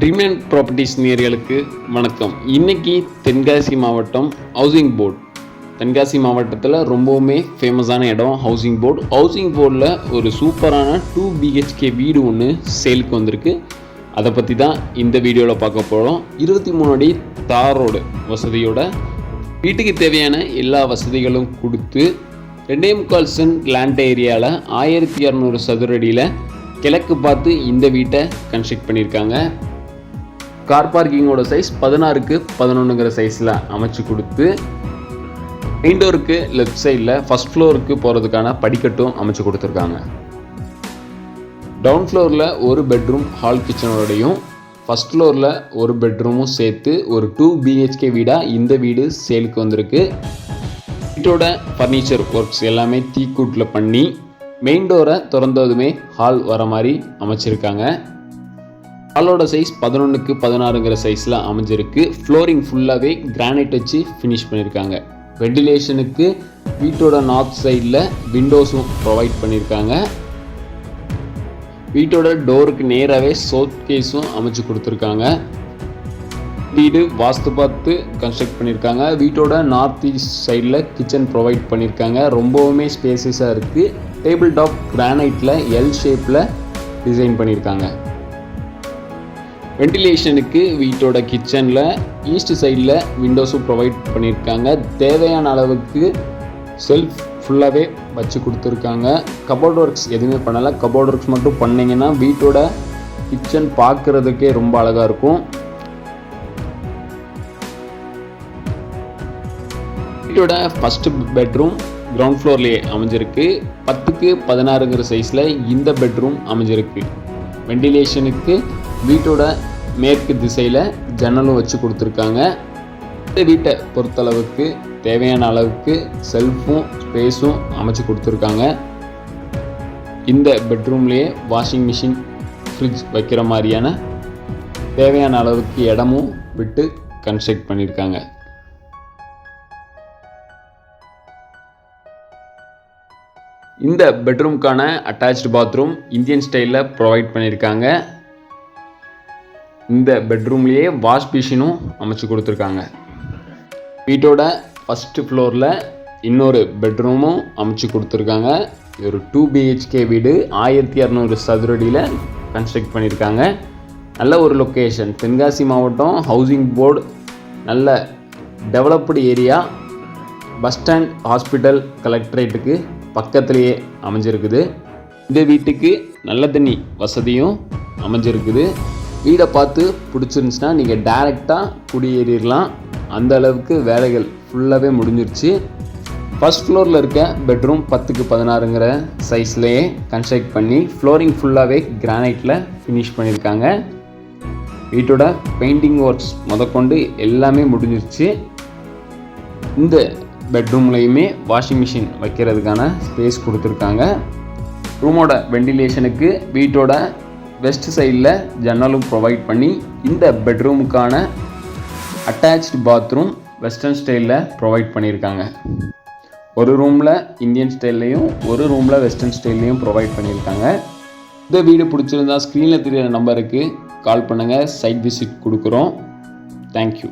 Dreamland properties நேர்களுக்கு வணக்கம். இன்றைக்கி தென்காசி மாவட்டம் ஹவுசிங் போர்டு தென்காசி மாவட்டத்தில் ரொம்பவுமே ஃபேமஸான இடம் ஹவுசிங் போர்டு ஹவுசிங் போர்டில் ஒரு சூப்பரான டூ பிஹெச்கே வீடு ஒன்று சேலுக்கு வந்திருக்கு. அதை பற்றி தான் இந்த வீடியோவில் பார்க்க போகிறோம் இருபத்தி மூணு அடி தார் ரோடு வசதியோட வீட்டுக்கு தேவையான எல்லா வசதிகளும் கொடுத்து ரெண்டே முக்கால் சென்ட் லேண்ட் ஏரியாவில் ஆயிரத்தி இரநூறு சதுரடியில் கிழக்கு பார்த்து இந்த வீட்டை கன்ஸ்ட்ரக்ட் பண்ணியிருக்காங்க. கார் பார்க்கிங்கோட சைஸ் பதினாறுக்கு பதினொன்றுங்கிற சைஸில் அமைச்சு கொடுத்து மெயின் டோருக்கு லெஃப்ட் சைடில் ஃபஸ்ட் ஃப்ளோருக்கு போகிறதுக்கான படிக்கட்டும் அமைச்சு கொடுத்துருக்காங்க. டவுன் ஃப்ளோரில் ஒரு பெட்ரூம் ஹால் கிச்சனோடையும் ஃபஸ்ட் ஃப்ளோரில் ஒரு பெட்ரூமும் சேர்த்து ஒரு டூ பிஹெச்கே வீடாக இந்த வீடு சேலுக்கு வந்திருக்கு. வீட்டோட ஃபர்னிச்சர் ஒர்க்ஸ் எல்லாமே தீக்கூட்டில் பண்ணி மெயின் டோரை திறந்ததுமே ஹால் வர மாதிரி அமைச்சிருக்காங்க. ஹாலோட சைஸ் பதினொன்றுக்கு பதினாறுங்கிற சைஸில் அமைஞ்சிருக்கு. ஃப்ளோரிங் ஃபுல்லாகவே கிரானைட் வச்சு ஃபினிஷ் பண்ணியிருக்காங்க வெண்டிலேஷனுக்கு வீட்டோட நார்த் சைடில் விண்டோஸும் ப்ரொவைட் பண்ணியிருக்காங்க வீட்டோட டோருக்கு நேராகவே சோத் கேஸும் அமைச்சு கொடுத்துருக்காங்க. வீடு வாஸ்து பார்த்து கன்ஸ்ட்ரக்ட் பண்ணியிருக்காங்க வீட்டோட நார்த் ஈஸ்ட் சைடில் கிச்சன் ப்ரொவைட் பண்ணியிருக்காங்க ரொம்பவுமே ஸ்பேசஸாக இருக்குது டேபிள் டாப் கிரானைட்டில் எல் ஷேப்பில் டிசைன் பண்ணியிருக்காங்க வெண்டிலேஷனுக்கு வீட்டோட கிச்சனில் ஈஸ்ட் சைடில் விண்டோஸும் ப்ரொவைட் பண்ணியிருக்காங்க. தேவையான அளவுக்கு செல்ஃப் ஃபுல்லாகவே வச்சு கொடுத்துருக்காங்க. கபோர்ட் ஒர்க்ஸ் எதுவுமே பண்ணலை. கபோர்ட் ஒர்க்ஸ் மட்டும் பண்ணிங்கன்னா வீட்டோட கிச்சன் பார்க்குறதுக்கே ரொம்ப அழகாக இருக்கும். வீட்டோட ஃபஸ்ட்டு பெட்ரூம் கிரவுண்ட் ஃப்ளோர்லேயே அமைஞ்சிருக்கு. பத்துக்கு பதினாறுங்கிற சைஸில் இந்த பெட்ரூம் அமைஞ்சிருக்கு. வெண்டிலேஷனுக்கு வீட்டோட மேற்கு திசையில் ஜன்னலும் வச்சு கொடுத்துருக்காங்க. இந்த வீட்டை பொறுத்தளவுக்கு தேவையான அளவுக்கு செல்ஃபும் ஸ்பேஸும் அமைச்சு கொடுத்துருக்காங்க. இந்த பெட்ரூம்லேயே வாஷிங் மிஷின் ஃப்ரிட்ஜ் வைக்கிற மாதிரியான தேவையான அளவுக்கு இடமும் விட்டு கன்ஸ்ட்ரக்ட் பண்ணியிருக்காங்க. இந்த பெட்ரூம்க்கான அட்டாச்டு பாத்ரூம் இந்தியன் ஸ்டைலில் ப்ரொவைட் பண்ணியிருக்காங்க. இந்த பெட்ரூம்லேயே வாஷ் மிஷினும் அமைச்சு கொடுத்துருக்காங்க. வீட்டோட ஃபஸ்ட்டு ஃப்ளோரில் இன்னொரு பெட்ரூமும் அமைச்சு கொடுத்துருக்காங்க. இது ஒரு டூ பிஹெச்கே வீடு ஆயிரத்தி இரநூறு சதுரடியில் கன்ஸ்ட்ரக்ட் பண்ணியிருக்காங்க. நல்ல ஒரு லொக்கேஷன் தென்காசி மாவட்டம் ஹவுசிங் போர்டு நல்ல developed area bus stand hospital கலெக்டரேட்டுக்கு பக்கத்துலேயே அமைஞ்சிருக்குது. இந்த வீட்டுக்கு நல்ல தண்ணி வசதியும் அமைஞ்சிருக்குது. வீடை பார்த்து பிடிச்சிருந்துச்சுன்னா நீங்கள் டைரெக்டாக குடியேறிடலாம். அந்த அளவுக்கு வேலைகள் ஃபுல்லாகவே முடிஞ்சிருச்சு. ஃபஸ்ட் ஃப்ளோரில் இருக்க பெட்ரூம் பத்துக்கு பதினாறுங்கிற சைஸ்லேயே கன்ஸ்ட்ரக்ட் பண்ணி ஃப்ளோரிங் ஃபுல்லாகவே கிரானைட்டில் ஃபினிஷ் பண்ணியிருக்காங்க. வீட்டோட பெயிண்டிங் ஒர்க்ஸ் முதற்கொண்டு எல்லாமே முடிஞ்சிருச்சு. இந்த பெட்ரூம்லையுமே வாஷிங் மிஷின் வைக்கிறதுக்கான ஸ்பேஸ் கொடுத்துருக்காங்க. ரூமோட வெண்டிலேஷனுக்கு வீட்டோட வெஸ்ட் சைடில் ஜன்னலும் ப்ரொவைட் பண்ணி இந்த பெட்ரூமுக்கான அட்டாச்டு பாத்ரூம் வெஸ்டர்ன் ஸ்டைலில் ப்ரொவைட் பண்ணியிருக்காங்க. ஒரு ரூமில் இந்தியன் ஸ்டைல்லையும் ஒரு ரூமில் வெஸ்டர்ன் ஸ்டைல்லையும் ப்ரொவைட் பண்ணியிருக்காங்க. இந்த வீடு பிடிச்சிருந்தா ஸ்க்ரீனில் தெரியிற நம்பருக்கு கால் பண்ணுங்கள் சைட் விசிட் கொடுக்குறோம். தேங்க்யூ